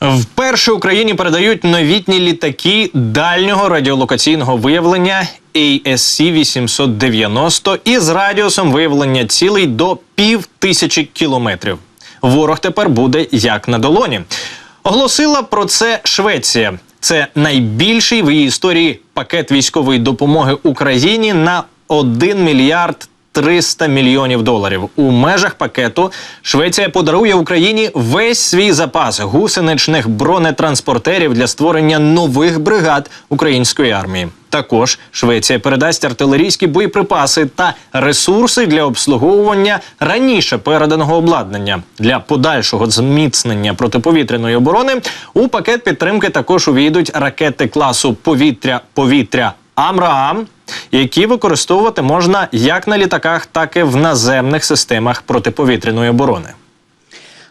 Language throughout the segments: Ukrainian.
Вперше Україні передають новітні літаки дальнього радіолокаційного виявлення ASC 890 із радіусом виявлення цілей до пів тисячі кілометрів. Ворог тепер буде як на долоні. Оголосила про це Швеція. Це найбільший в її історії пакет військової допомоги Україні на 1 мільярд 300 мільйонів доларів. У межах пакету Швеція подарує Україні весь свій запас гусеничних бронетранспортерів для створення нових бригад української армії. Також Швеція передасть артилерійські боєприпаси та ресурси для обслуговування раніше переданого обладнання для подальшого зміцнення протиповітряної оборони. У пакет підтримки також увійдуть ракети класу повітря-повітря Амраам, які використовувати можна як на літаках, так і в наземних системах протиповітряної оборони.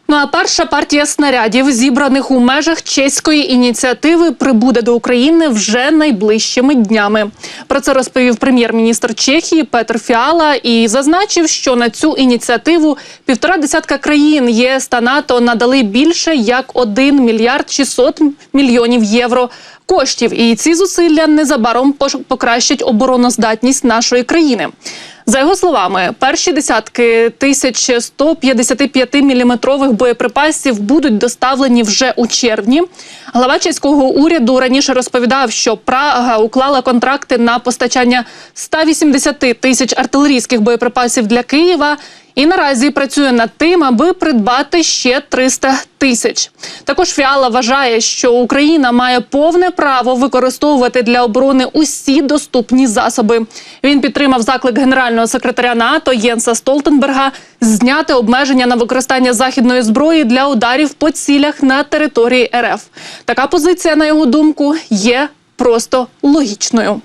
Ну а перша партія снарядів, зібраних у межах чеської ініціативи, прибуде до України вже найближчими днями. Про це розповів прем'єр-міністр Чехії Петр Фіала і зазначив, що на цю ініціативу півтора десятка країн ЄС та НАТО надали більше як 1 мільярд 600 мільйонів євро. Коштів і ці зусилля незабаром покращать обороноздатність нашої країни. За його словами, перші десятки тисяч 155-мм боєприпасів будуть доставлені вже у червні. Глава чеського уряду раніше розповідав, що Прага уклала контракти на постачання 180 тисяч артилерійських боєприпасів для Києва. І наразі працює над тим, аби придбати ще 300 тисяч. Також Фіала вважає, що Україна має повне право використовувати для оборони усі доступні засоби. Він підтримав заклик генерального секретаря НАТО Єнса Столтенберга зняти обмеження на використання західної зброї для ударів по цілях на території РФ. Така позиція, на його думку, є просто логічною.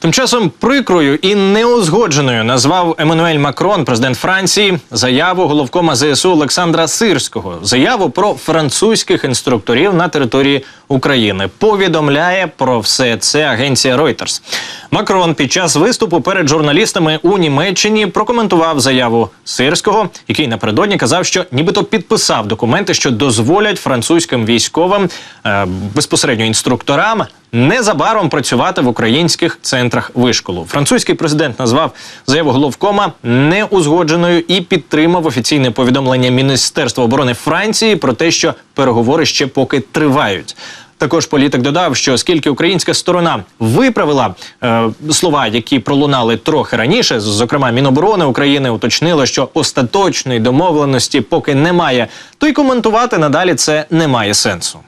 Тим часом прикрою і неузгодженою назвав Еммануель Макрон, президент Франції, заяву головкома ЗСУ Олександра Сирського. Заяву про французьких інструкторів на території України. Повідомляє про все це агенція Reuters. Макрон під час виступу перед журналістами у Німеччині прокоментував заяву Сирського, який напередодні казав, що нібито підписав документи, що дозволять французьким військовим е, безпосередньо інструкторам незабаром працювати в українських центрах вишколу. Французький президент назвав заяву головкома неузгодженою і підтримав офіційне повідомлення Міністерства оборони Франції про те, що переговори ще поки тривають. Також політик додав, що оскільки українська сторона виправила е, слова, які пролунали трохи раніше, зокрема Міноборони України уточнило, що остаточної домовленості поки немає, то й коментувати надалі це не має сенсу.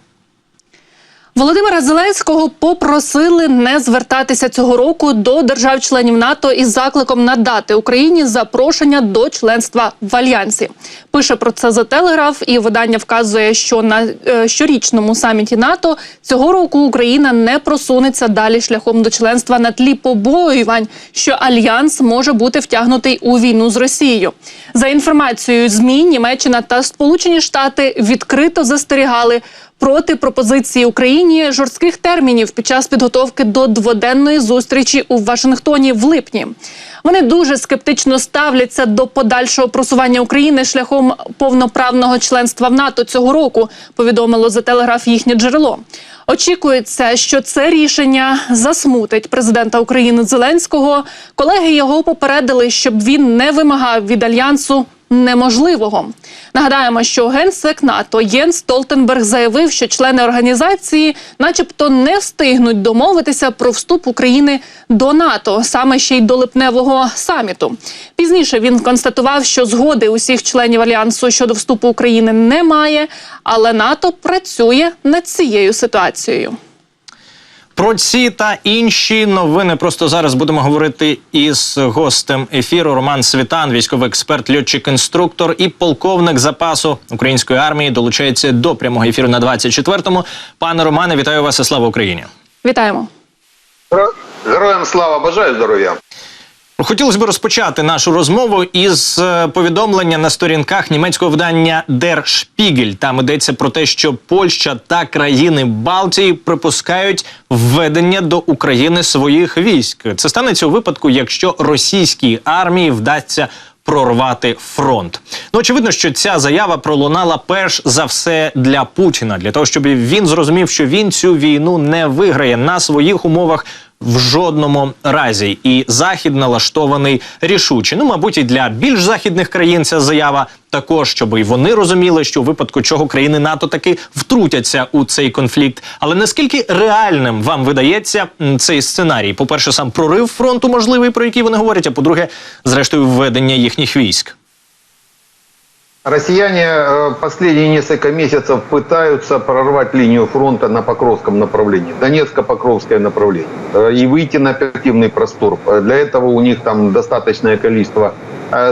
Володимира Зеленського попросили не звертатися цього року до держав-членів НАТО із закликом надати Україні запрошення до членства в альянсі. Пише про це за телеграф, і видання вказує, що на е, щорічному саміті НАТО цього року Україна не просунеться далі шляхом до членства на тлі побоювань, що альянс може бути втягнутий у війну з Росією. За інформацією ЗМІ, Німеччина та Сполучені Штати відкрито застерігали проти пропозиції Україні жорстких термінів під час підготовки до дводенної зустрічі у Вашингтоні в липні. Вони дуже скептично ставляться до подальшого просування України шляхом повноправного членства в НАТО цього року. Повідомило за телеграф їхнє джерело. Очікується, що це рішення засмутить президента України Зеленського. Колеги його попередили, щоб він не вимагав від альянсу неможливого. Нагадаємо, що генсек НАТО Єнс Столтенберг заявив, що члени організації, начебто, не встигнуть домовитися про вступ України до НАТО, саме ще й до липневого саміту. Пізніше він констатував, що згоди усіх членів альянсу щодо вступу України немає, але НАТО працює над цією ситуацією. Про ці та інші новини просто зараз будемо говорити із гостем ефіру Роман Світан, військовий експерт, льотчик-інструктор і полковник запасу української армії. Долучається до прямого ефіру на 24-му. Пане Романе, вітаю вас і слава Україні. Вітаємо. Героям слава, бажаю здоров'я. Хотілося б розпочати нашу розмову із е, повідомлення на сторінках німецького видання Der Spiegel. Там йдеться про те, що Польща та країни Балтії припускають введення до України своїх військ. Це станеться у випадку, якщо російській армії вдасться прорвати фронт. Ну очевидно, що ця заява пролунала перш за все для Путіна, для того, щоб він зрозумів, що він цю війну не виграє на своїх умовах. В жодному разі і захід налаштований рішуче. Ну, мабуть, і для більш західних країн ця заява також, щоб і вони розуміли, що у випадку чого країни НАТО таки втрутяться у цей конфлікт. Але наскільки реальним вам видається цей сценарій? По перше, сам прорив фронту можливий, про який вони говорять. А по-друге, зрештою, введення їхніх військ. Россияне э, последние несколько месяцев пытаются прорвать линию фронта на Покровском направлении, Донецко-Покровское направление, э, и выйти на оперативный простор. Э, Для этого у них там достаточное количество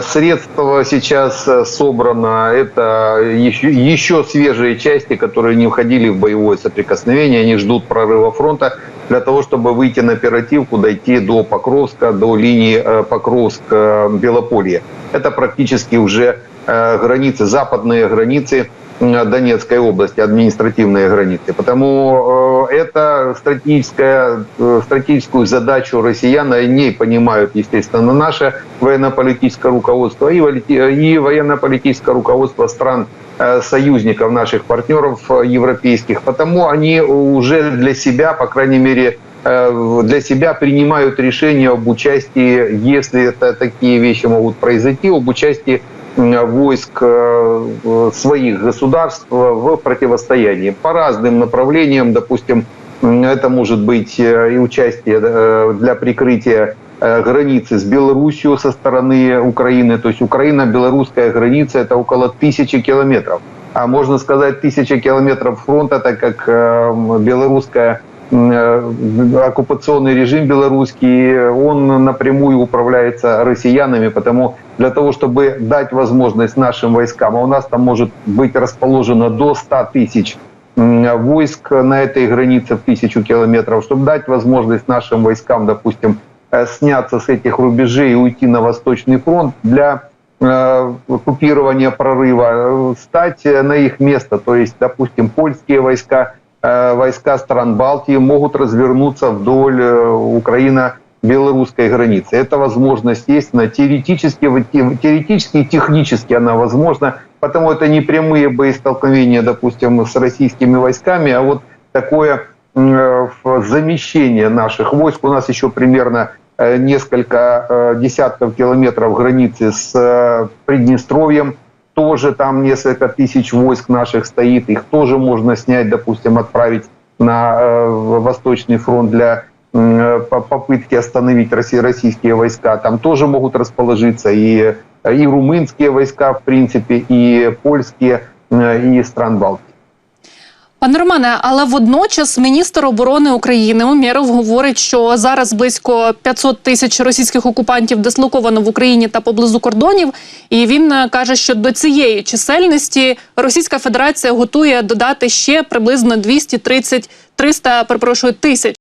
средств сейчас собрано. Это еще, еще свежие части, которые не входили в боевое соприкосновение. Они ждут прорыва фронта для того, чтобы выйти на оперативку, дойти до Покровска, до линии Покровск-Белополье. Это практически уже границы, западные границы э, Донецкой области, административные границы. Потому э, это стратегическая, э, стратегическую задачу россиян, они понимают, естественно, наше военно-политическое руководство и, и военно-политическое руководство стран э, союзников, наших партнеров э, европейских. Потому они уже для себя, по крайней мере, э, для себя принимают решение об участии, если это такие вещи могут произойти, об участии войск э, э, своих государств в противостоянии по разным направлениям. Допустим, м, это может быть э, и участие э, для прикрытия э, границы с Белоруссией со стороны Украины. То есть Украина-белорусская граница – это около тысячи километров. А можно сказать, тысяча километров фронта, так как э, белорусская м, э, оккупационный режим белорусский, он напрямую управляется россиянами, потому для того, чтобы дать возможность нашим войскам, а у нас там может быть расположено до 100 тысяч войск на этой границе в тысячу километров, чтобы дать возможность нашим войскам, допустим, э, сняться с этих рубежей и уйти на Восточный фронт для э, купирования прорыва, э, стать э, на их место. То есть, допустим, польские войска, э, войска стран Балтии могут развернуться вдоль Украино-белорусской границы. Эта возможность есть, она теоретически, теоретически и технически она возможна, потому это не прямые боестолкновения, допустим, с российскими войсками, а вот такое замещение наших войск. У нас еще примерно несколько десятков километров границы с Приднестровьем. Тоже там несколько тысяч войск наших стоит. Их тоже можно снять, допустим, отправить на э, Восточный фронт для м, э, по- попытки остановить росси- российские войска. Там тоже могут расположиться и, и румынские войска, в принципе, и польские, э, и стран Балтии. Пане Романе, але водночас міністр оборони України Умєров говорить, що зараз близько 500 тисяч російських окупантів дислоковано в Україні та поблизу кордонів. І він е, каже, що до цієї чисельності Російська Федерація готує додати ще приблизно 230 300, перепрошую, тисяч